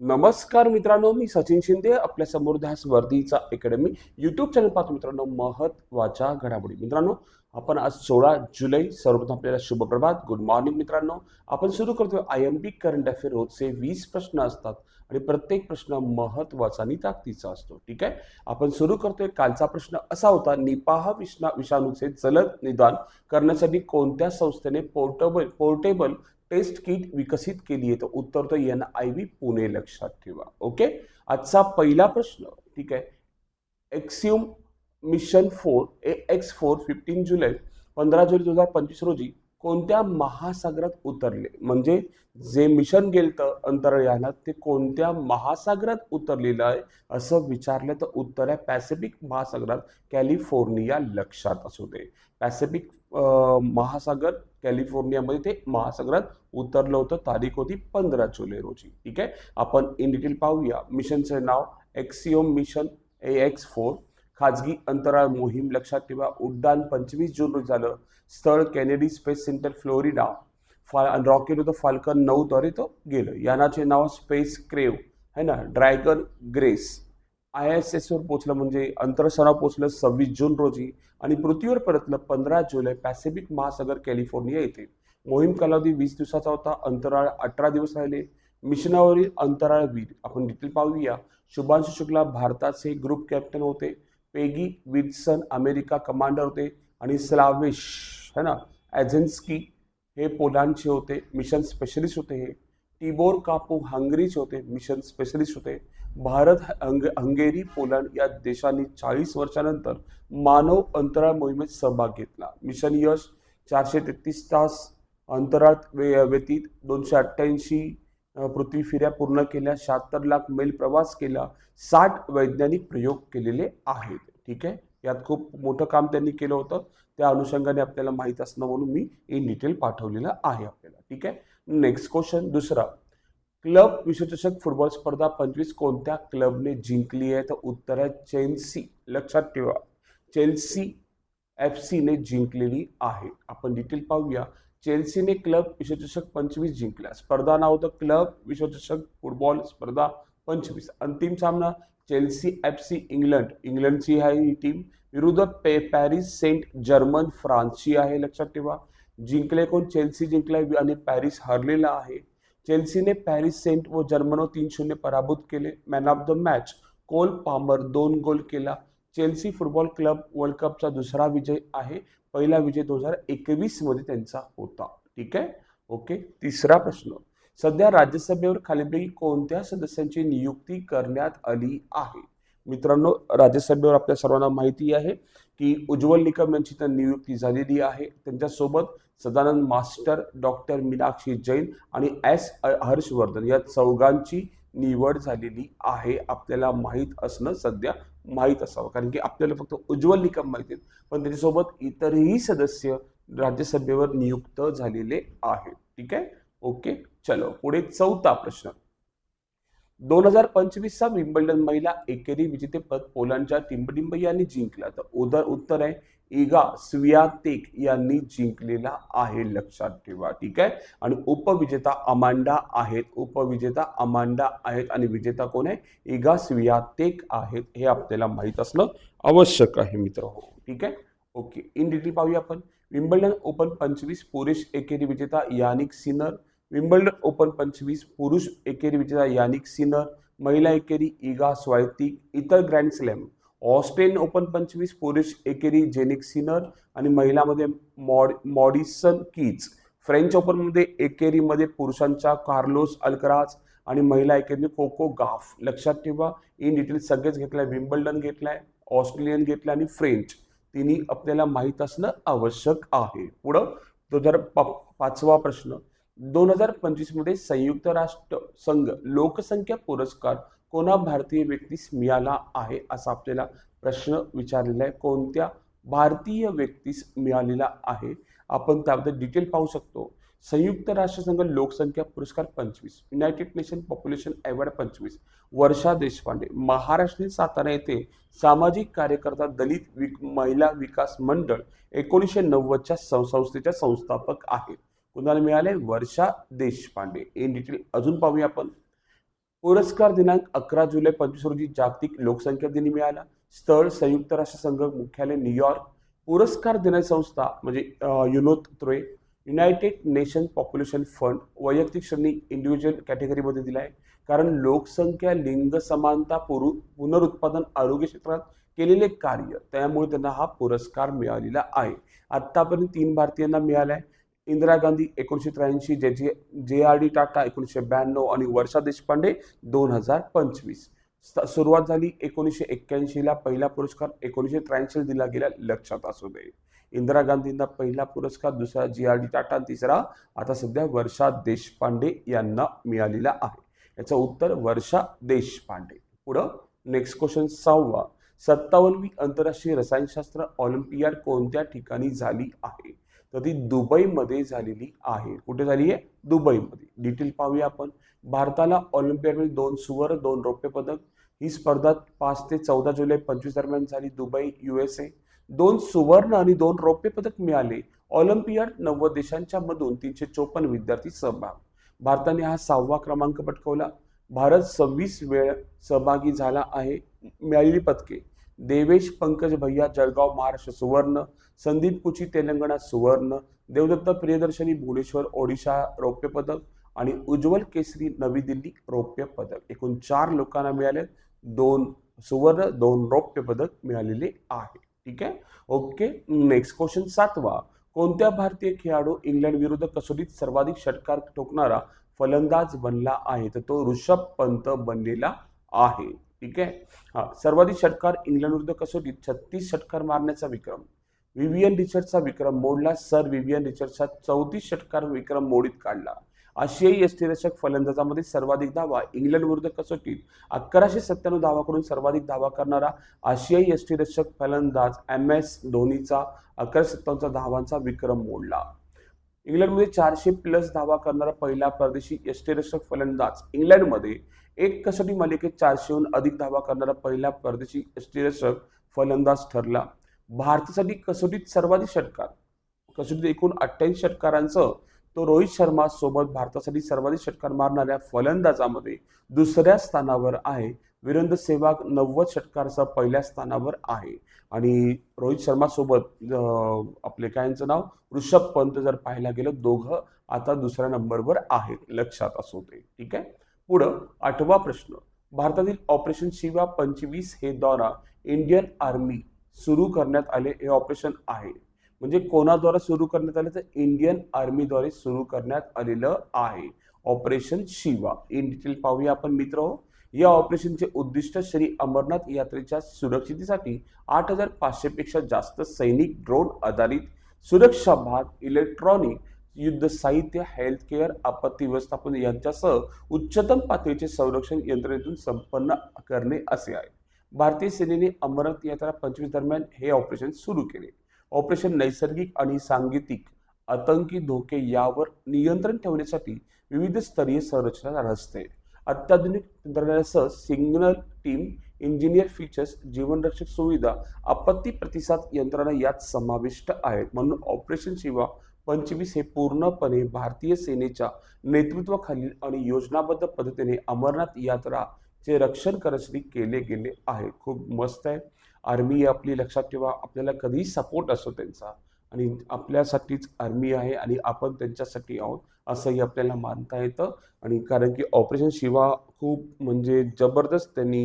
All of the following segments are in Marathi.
नमस्कार मित्रांनो मी सचिन शिंदे आपल्यासमोर ध्यास वर्धीचा अकॅडमी युट्यूब चॅनल पाहतो मित्रांनो महत्त्वाच्या घडामोडी. मित्रांनो आपण आज सोळा जुलै सर्वप्रथम आपल्याला शुभप्रभात गुड मॉर्निंग मित्रांनो. आपण सुरू करतोय I M P current affair रोजचे वीस प्रश्न असतात आणि प्रत्येक प्रश्न महत्त्वाचा आणि ताकदीचा असतो. ठीक आहे? आपण सुरू करतोय. कालचा प्रश्न असा होता निपाह विष्णा विषाणूचे जलद निदान करण्यासाठी कोणत्या संस्थेने पोर्टेबल पोर्टेबल टेस्ट किट विकसित केली आहे तर उत्तर तर एन आय व्ही पुणे लक्षात ठेवा. ओके? आजचा पहिला प्रश्न ठीक आहे? Axiom mission four A X four fifteen जुलै पंधरा जुलै दोन हजार पंचवीस रोजी कोणत्या महासागरात उतरले? म्हणजे जे मिशन गेलं तर ते कोणत्या महासागरात उतरलेलं आहे? असं विचारलं तर उत्तर आहे पॅसिफिक महासागरात कॅलिफोर्निया लक्षात असू दे. पॅसिफिक महासागर कॅलिफोर्नियामध्ये ते महासागरात उतरलं होतं तारीख होती पंधरा जुलै रोजी. ठीक आहे? आपण इन डिटेल पाहूया. मिशनचे नाव Axiom mission A X four खाजगी अंतराळ मोहीम लक्षात ठेवा. उड्डाण पंचवीस जून रोजी झालं. स्थळ कॅनेडी स्पेस सेंटर फ्लोरिडा. फा रॉकेट होतं फाल्कन नऊद्वारे तो गेलं. यानाचे नाव स्पेस क्रेव. है ना? Dragon Grace. आय एस एसवर पोचलं म्हणजे अंतरसराव पोचलं सव्वीस जून रोजी. आणि पृथ्वीवर परतलं पंधरा जुलै पॅसिफिक महासागर कॅलिफोर्निया येथे. मोहीम कालावधी वीस दिवसाचा होता. अंतराळ अठरा दिवस राहिले. मिशनावरील अंतराळवीर आपण डिटेल पाहूया. शुभांशु शुक्ला भारताचे ग्रुप कॅप्टन होते. पेगी विल्सन अमेरिका कमांडर होते आणि स्लाविश है ना? ॲझेन्स्की हे पोलंडचे होते मिशन स्पेशलिस्ट होते हे. टिबोर कापू हंगरीचे होते मिशन स्पेशलिस्ट होते. भारत हंग हंगेरी पोलंड या देशांनी चाळीस वर्षानंतर मानव अंतराळ मोहिमेत सहभाग घेतला. मिशन यश चारशे तेहतीस तास अंतराळ वे व्यतीत. दोनशे अठ्ठ्याऐंशी पृथ्वी फिऱ्या पूर्ण केल्या शहात्तर लाख मैल प्रवास केला साठ वैज्ञानिक प्रयोग केलेले आहेत. ठीक आहे? यात खूप मोठं काम त्यांनी केलं होतं. त्या अनुषंगाने आपल्याला माहीत असणं म्हणून मी इन डिटेल पाठवलेलं आहे आपल्याला. ठीक आहे? नेक्स्ट क्वेश्चन दुसरा. क्लब विश्वचषक फुटबॉल स्पर्धा पंचवीस कोणत्या क्लबने जिंकली आहे? तर उत्तर आहे चेल्सी. लक्षात ठेवा. चेल्सी एफ सीने जिंकलेली आहे. आपण डिटेल पाहूया. चेल्सीने क्लब विश्वचषक पंचवीस जिंकला. स्पर्धा नाव होतं क्लब विश्वचषक फुटबॉल स्पर्धा पंचवीस. अंतिम सामना चेल्सी एफ सी इंग्लंड. इंग्लंडची आहे ही टीम विरुद्ध पे पॅरिस सेंट जर्मन फ्रान्सची आहे लक्षात ठेवा. जिंकले कोण? चेल्सी जिंकलाय आणि पॅरिस हरलेला आहे. चेल्सीने पॅरिस सेंट व जर्मनो तीन शून्य पराभूत केले. Man of the match Cole Palmer दोन गोल केला. चेल्सी फुटबॉल क्लब वर्ल्ड कपचा दुसरा विजय आहे. पहिला विजय दोन हजार एकवीसमध्ये त्यांचा होता. ठीक आहे? ओके? तिसरा प्रश्न. सध्या राज्यसभेवर खालीलपैकी कोणत्या सदस्यांची नियुक्ती करण्यात आली आहे? मित्रांनो राज्यसभेवर आपल्या सर्वांना माहिती आहे की उज्ज्वल निकम यांची तर नियुक्ती झालेली आहे. त्यांच्यासोबत सदानंद मास्टर डॉक्टर मीनाक्षी जैन आणि एस हर्षवर्धन या चौघांची निवड झालेली आहे. आपल्याला माहीत असणं सध्या माहीत असावं. कारण की आपल्याला फक्त उज्ज्वल निकम माहिती आहेत. पण त्याच्यासोबत इतरही सदस्य राज्यसभेवर नियुक्त झालेले आहेत. ठीक आहे? ओके. चलो. पुढे चौथा प्रश्न. दोन हजार पंचवीसचा विम्बल्डन महिला एकेरी विजेतेपद पोलंडच्या टिंबडिंब यांनी जिंकला. तर उदर उत्तर आहे. इगा स्वियातेक यांनी जिंकलेला आहे लक्षात ठेवा ठीक आहे? आणि उपविजेता अमांडा आहेत. उपविजेता अमांडा आहेत आणि विजेता कोण आहे? इगा स्वियातेक आहेत हे आपल्याला माहीत असणं आवश्यक आहे मित्र. हो ठीक आहे? ओके इन डिटेल पाहूया आपण. विम्बल्डन ओपन पंचवीस पुरुष एकेरी विजेता यानिक सिनर विम्बल्डन ओपन पंचवीस पुरुष एकेरी विजेता यानिक सिनर महिला एकेरी इगा स्वायतिक इतर ग्रँड स्लॅम. ऑस्ट्रेलियन ओपन पंचवीस पुरुष एकेरी जेनिक सिनर आणि महिलामध्ये मॉड मॉडिसन कीज. फ्रेंच ओपनमध्ये एकेरीमध्ये पुरुषांच्या कार्लोस अल्कराज आणि महिला एकेरीने कोको गाफ. लक्षात ठेवा इन डिटेल सगळेच घेतलाय विम्बल्डन घेतलाय ऑस्ट्रेलियन घेतलाय आणि फ्रेंच. तिन्ही आपल्याला माहीत असणं आवश्यक आहे. पुढं दोन हजार पाचवा प्रश्न. दोन हजार पंचवीसमध्ये संयुक्त राष्ट्र संघ लोकसंख्या पुरस्कार कोणा भारतीय व्यक्तीस मिळाला आहे असा आपल्याला प्रश्न विचारलेला आहे. कोणत्या भारतीय व्यक्तीस मिळालेला आहे? आपण त्याबद्दल डिटेल पाहू शकतो. संयुक्त राष्ट्रसंघ लोकसंख्या पुरस्कार पंचवीस युनायटेड नेशन पॉप्युलेशन अवॉर्ड पंचवीस वर्षा देशपांडे महाराष्ट्रातील सातारा येथे सामाजिक कार्यकर्ता दलित विक महिला विकास मंडळ एकोणीसशे नव्वदच्या संस्थेच्या संस्थापक आहेत. कुणाला मिळाले? वर्षा देशपांडे. इन डिटेल अजून पाहूया आपण. पुरस्कार दिनांक अकरा जुलै पंचवीस रोजी जागतिक लोकसंख्या दिनी मिळाला. स्थळ संयुक्त राष्ट्रसंघ मुख्यालय न्यूयॉर्क पुरस्कार देणारी संस्था म्हणजे युनोत्रे युनायटेड नेशन पॉप्युलेशन फंड वैयक्तिक श्रेणी इंडिव्हिज्युअल कॅटेगरीमध्ये दिला आहे कारण लोकसंख्या लिंग समानता पुरु पुनरुत्पादन आरोग्य क्षेत्रात केलेले कार्य त्यामुळे त्यांना हा पुरस्कार मिळालेला आहे. आत्तापर्यंत तीन भारतीयांना मिळाला आहे इंदिरा गांधी एकोणीसशे त्र्याऐंशी जे जे जे आर डी टाटा एकोणीसशे ब्याण्णव आणि वर्षा देशपांडे दोन हजार पंचवीस. सुरुवात झाली एकोणीसशे एक्क्याऐंशीला. पहिला पुरस्कार एकोणीसशे त्र्याऐंशी दिला गेला लक्षात असू दे. इंदिरा गांधींना पहिला पुरस्कार दुसरा जी आर डी टाटा तिसरा आता सध्या वर्षा देशपांडे यांना मिळालेला आहे. याचं उत्तर वर्षा देशपांडे. पुढं नेक्स्ट क्वेश्चन सहावा. सत्तावन्नवी आंतरराष्ट्रीय रसायनशास्त्र ऑलिम्पियाड कोणत्या ठिकाणी झाली आहे? तर ती दुबईमध्ये झालेली आहे. कुठे झाली आहे दुबईमध्ये. डिटेल पाहूया आपण. भारताला ऑलिम्पियाडमध्ये दोन सुवर्ण दोन रौप्य पदक. ही स्पर्धा पाच ते चौदा जुलै पंचवीस दरम्यान झाली. दुबई युएसए दोन सुवर्ण आणि दोन रौप्य पदक मिळाले. ऑलिम्पियाड नव्वद देशांच्या मधून तीनशे चोपन्न विद्यार्थी सहभाग. भारताने हा सहावा क्रमांक पटकवला. भारत सव्वीस वेळ सहभागी झाला आहे. मिळालेली पदके. देवेश पंकज भैया जळगाव महाराष्ट्र सुवर्ण संदीप कुची तेलंगणा सुवर्ण देवदत्त प्रियदर्शनी भुवनेश्वर ओडिशा रौप्य पदक आणि उज्ज्वल केसरी नवी दिल्ली रौप्य पदक. एकूण चार लोकांना मिळाले. दोन सुवर्ण दोन रौप्य पदक मिळालेले आहे. ठीक आहे? ओके नेक्स्ट क्वेश्चन सातवा. कोणत्या भारतीय खेळाडू इंग्लंड विरुद्ध कसोटीत सर्वाधिक षटकार ठोकणारा फलंदाज बनला आहे? तर तो ऋषभ पंत बनलेला आहे. ठीक आहे? हा सर्वाधिक षटकार इंग्लंड विरुद्ध कसोटीत छत्तीस षटकार मारण्याचा विक्रम. विवियन रिचर्डचा विक्रम मोडला सर विवियन रिचर्डचा चौतीस षटकार विक्रम मोडीत काढला. आशियाई यष्टीरक्षक फलंदाजामध्ये सर्वाधिक धावा इंग्लंड विरुद्ध कसोटीत अकराशे सत्त्याण्णव धावा करून सर्वाधिक धावा करणारा आशियाई यष्टीरक्षक फलंदाज एम एस धोनीचा अकराशे सत्तावन्नचा धावांचा विक्रम मोडला. इंग्लंडमध्ये चारशे प्लस धावा करणारा पहिला परदेशी यष्टीरक्षक फलंदाज. इंग्लंडमध्ये एक कसोटी मालिकेत चारशेहून अधिक धावा करणारा पहिला परदेशी यष्टीरक्षक फलंदाज ठरला. भारतासाठी कसोटीत सर्वाधिक षटकार. कसोटीत एकूण अठ्ठ्याऐंशी षटकारांचं तो रोहित शर्मा सोबत भारतासाठी सर्वाधिक षटकार मारणाऱ्या फलंदाजामध्ये दुसऱ्या स्थानावर आहे. वीरेंद्र सेहवाग नव्वद षटकारचा पहिल्या स्थानावर आहे. आणि रोहित शर्मा सोबत आपले काय यांचं नाव? ऋषभ पंत जर पाहायला गेलं दोघं आता दुसऱ्या नंबरवर आहेत लक्षात असू दे. ठीक आहे? पुढं आठवा प्रश्न. भारतातील ऑपरेशन शिवा पंचवीस हे द्वारा इंडियन आर्मी सुरू करण्यात आले हे ऑपरेशन आहे. म्हणजे कोणाद्वारा सुरू करण्यात आले? तर इंडियन आर्मीद्वारे सुरू करण्यात आलेलं आहे. ऑपरेशन शिवा. इन डिटेल पाहूया आपण मित्र हो. या ऑपरेशनचे उद्दिष्ट श्री अमरनाथ यात्रेच्या सुरक्षितेसाठी आठ हजार पाचशे पेक्षा जास्त सैनिक ड्रोन आधारित सुरक्षा भाग इलेक्ट्रॉनिक युद्ध साहित्य हेल्थ केअर आपत्ती व्यवस्थापन यांच्यासह उच्चतम पातळीचे संरक्षण यंत्रणेतून संपन्न करणे असे आहे. भारतीय सेनेने अमरनाथ यात्रा पंचवीस दरम्यान हे ऑपरेशन सुरू केले. ऑपरेशन नैसर्गिक आणि सांगीतिक आतंकी धोके यावर नियंत्रण ठेवण्यासाठी विविध स्तरीय संरचना रचते अत्याधुनिक तंत्रज्ञानासह सिग्नल टीम इंजिनियर फीचर्स जीवनरक्षक सुविधा आपत्ती प्रतिसाद यंत्रणा यात समाविष्ट आहेत. म्हणून ऑपरेशन शिवा पंचवीस हे पूर्णपणे भारतीय सेनेच्या नेतृत्वाखालील आणि योजनाबद्ध पद्धतीने अमरनाथ यात्राचे रक्षण करण्यासाठी केले गेले आहे. खूप मस्त आहे. आर्मी आपली लक्षात ठेवा. आपल्याला कधीही सपोर्ट असतो त्यांचा. आणि आपल्यासाठीच आर्मी आहे आणि आपण त्यांच्यासाठी आहोत असंही आपल्याला मानता येतं. आणि कारण की ऑपरेशन शिवा खूप म्हणजे जबरदस्त त्यांनी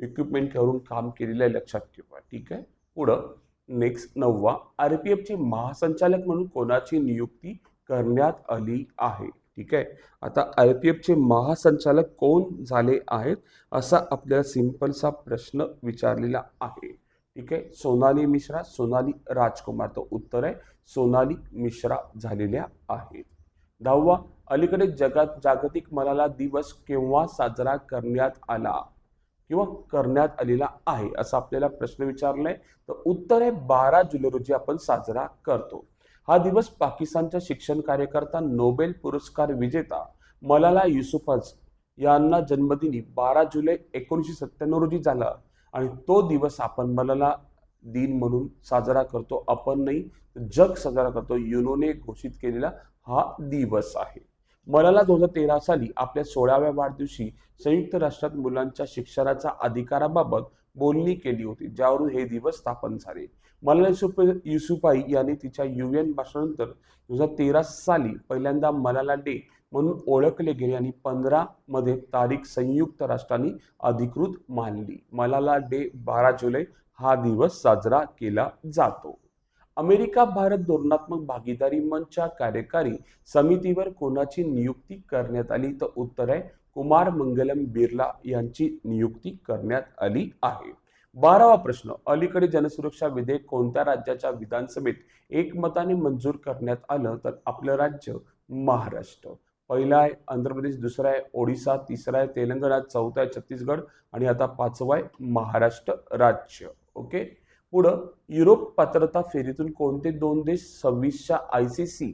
इक्विपमेंट करून काम केलेलं आहे लक्षात ठेवा. ठीक आहे? पुढं नेक्स्ट नववा आर पी एफचे महासंचालक म्हणून कोणाची नियुक्ती करण्यात आली आहे? ठीक आहे? आता आर पी एफचे महासंचालक कोण झाले आहेत असा आपल्याला सिंपलसा प्रश्न विचारलेला आहे. ठीक आहे? सोनाली मिश्रा सोनाली राजकुमार. तर उत्तर आहे सोनाली मिश्रा झालेल्या आहेत. दहावा अलीकडे जगात जागतिक मलाला दिवस केव्हा साजरा करण्यात आला? किंवा करण्यात आलेला आहे? असा आपल्याला प्रश्न विचारलाय. तर उत्तर आहे बारा जुलै रोजी आपण साजरा करतो. हा दिवस पाकिस्तानच्या शिक्षण कार्यकर्ता नोबेल पुरस्कार विजेता मलाला युसुफज यांना जन्मदिनी बारा जुलै एकोणीसशे सत्त्याण्णव रोजी झाला. आणि तो दिवस आपण मलाला दिन म्हणून साजरा करतो. आपण नाही जग साजरा करतो. युनोने घोषित केलेला हा दिवस आहे. मलाला दोन हजार तेरा साली आपल्या सोळाव्या वाढदिवशी संयुक्त राष्ट्रात मुलांच्या शिक्षणाच्या अधिकाराबाबत बोलणी केली होती ज्यावरून हे दिवस स्थापन झाले. मलाला युसुफ युसुफाई यांनी तिच्या युएन भाषणानंतर दोन हजार तेरा साली पहिल्यांदा मलाला डे म्हणून ओळखले गेले आणि पंधरामध्ये तारीख संयुक्त राष्ट्रांनी अधिकृत मानली. मलाला डे बारा जुलै हा दिवस साजरा केला जातो. अमेरिका भारत धोरणात्मक भागीदारी मंचच्या कार्यकारी समितीवर कोणाची नियुक्ती करण्यात आली? तर उत्तर आहे कुमार मंगलम बिर्ला यांची नियुक्ती करण्यात आली आहे. बारावा प्रश्न अलीकडे जनसुरक्षा विधेयक कोणत्या राज्याच्या विधानसभेत एकमताने मंजूर करण्यात आलं? तर आपलं राज्य महाराष्ट्र. पहिला आहे आंध्र प्रदेश दुसरा आहे ओडिसा तिसरा आहे तेलंगणा चौथा आहे छत्तीसगड आणि आता पाचवा आहे महाराष्ट्र राज्य. ओके? पुढं युरोप पात्रता फेरीतून कोणते दोन देश सव्वीसच्या आय सी सी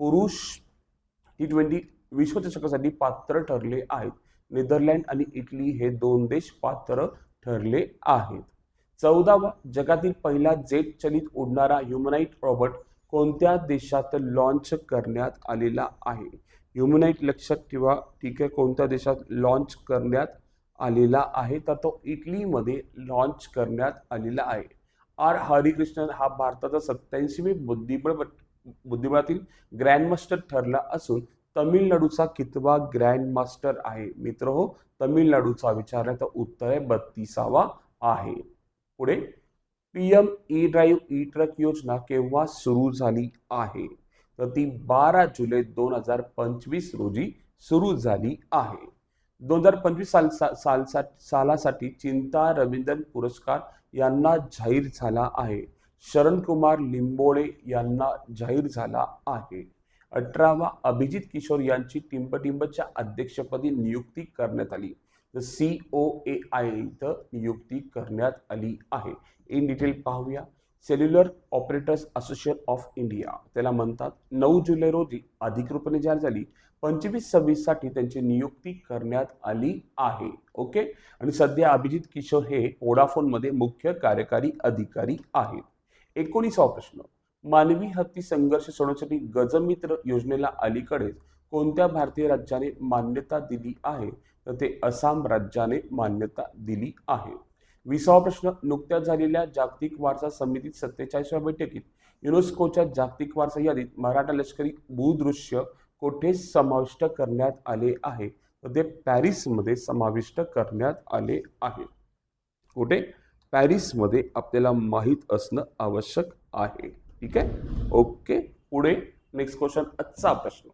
पुरुष टी ट्वेंटी विश्वचषकासाठी पात्र ठरले आहेत? नेदरलँड आणि इटली हे दोन देश पात्र ठरले आहेत. चौदावा जगातील पहिला जेट चलित उडणारा ह्युमनाईट रॉबर्ट कोणत्या देशात लॉन्च करण्यात आलेला आहे? ह्युमनाईट लक्षात ठेवा ठीक आहे? कोणत्या देशात लॉन्च करण्यात आलेला आहे? तर तो इटलीमध्ये लॉन्च करण्यात आलेला आहे. आर. हरिकृष्णन हा भारताचा सत्याऐंशीवी बुद्धिबळ बुद्धिबळातील ग्रँडमास्टर ठरला असून तमिळनाडूचा कितवा ग्रँडमास्टर आहे? मित्र हो तमिळनाडूचा विचारला तर उत्तर आहे बत्तीसावा आहे. पुढे P M E drive E truck योजना केव्हा सुरू झाली आहे? तर ती बारा जुलै दोन हजार पंचवीस रोजी सुरू झाली आहे. दोन हजार पंचवीस साल सा, साल सा, सालासाठी चिंता रवींद्रन पुरस्कार यांना जाहीर झाला आहे. शरण कुमार लिंबोळे यांना जाहीर झाला आहे. अठरावा अभिजित किशोर यांची टिंबटिंबच्या अध्यक्षपदी नियुक्ती करण्यात आली. तर सी ओ ए आय इथं नियुक्ती करण्यात आली आहे. इन डिटेल पाहूया. Cellular operators association of India त्याला म्हणतात नऊ जुलै रोजी अधिकृतपणे जाहीर झाली. पंचवीस सव्वीससाठी त्यांची नियुक्ती करण्यात आली आहे. ओके आणि सध्या अभिजित किशोर हे वोडाफोनमध्ये मुख्य कार्यकारी अधिकारी आहेत. एकोणीसावा प्रश्न. मानवी हत्ती संघर्ष सोडवण्यासाठी गजमित्र योजनेला अलीकडेच कोणत्या भारतीय राज्याने मान्यता दिली आहे? तर ते आसाम राज्याने मान्यता दिली आहे. विसावा प्रश्न नुकत्याच झालेल्या जागतिक वारसा समितीत सत्तेचाळीसव्या बैठकीत युनेस्कोच्या जागतिक वारसा यादीत मराठा लष्करी भूदृश्य कोठे समाविष्ट करण्यात आले आहे? तर ते पॅरिसमध्ये समाविष्ट करण्यात आले आहे. कुठे? पॅरिसमध्ये आपल्याला माहीत असणं आवश्यक आहे. ठीक आहे? ओके. पुढे नेक्स्ट क्वेश्चन आजचा प्रश्न.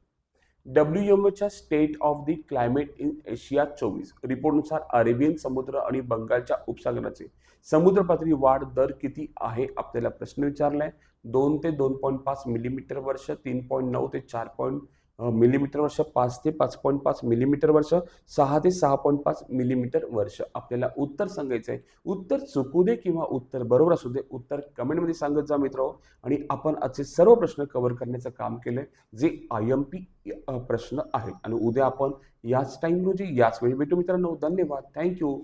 डब्ल्यू एम ओच्या state of the climate in Asia चोवीस रिपोर्टनुसार अरेबियन समुद्र आणि बंगालच्या उपसागराचे समुद्र पातळी वाढ दर किती आहे? आपल्याला प्रश्न विचारलाय. दोन ते दोन पॉईंट पाच मिलीमीटर वर्ष तीन पॉईंट नऊ ते चार पॉईंट मिलीमीटर वर्ष पाच ते पाच पॉईंट पाच मिलीमीटर वर्ष सहा ते सहा पॉईंट पाच मिलीमीटर वर्ष. आपल्याला उत्तर सांगायचं आहे. उत्तर चुकू दे किंवा उत्तर बरोबर असू दे उत्तर कमेंटमध्ये सांगत जा मित्र. आणि आपण आजचे सर्व प्रश्न कव्हर करण्याचं काम केलंय जे आय एम पी प्रश्न आहेत. आणि उद्या आपण याच टाईम रोजी याच वेळी भेटू मित्रांनो. धन्यवाद. थँक्यू